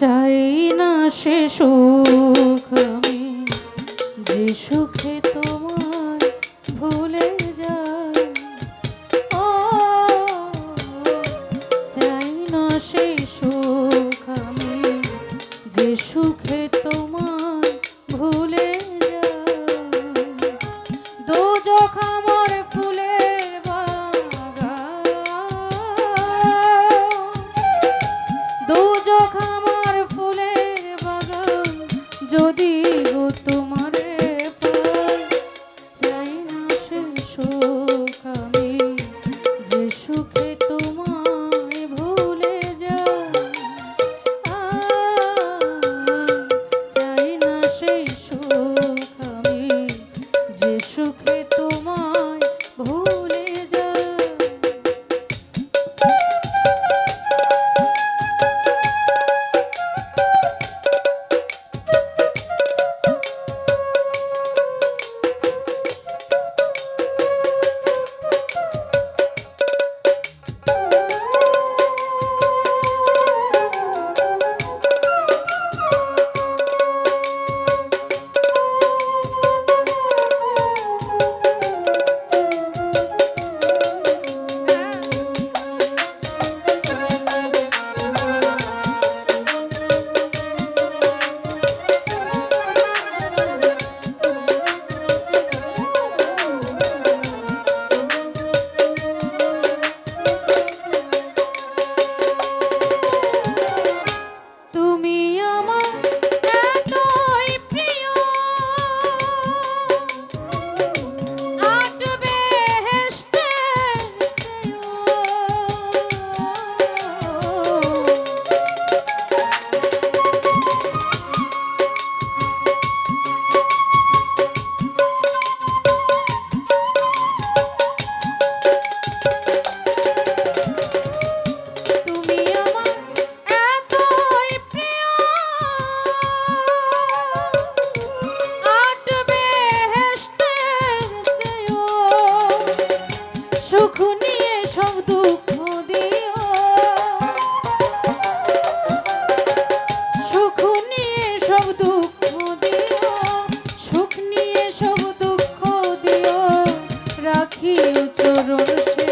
চাই না সে সুখ আমি। যে সুখে তো চরণ সে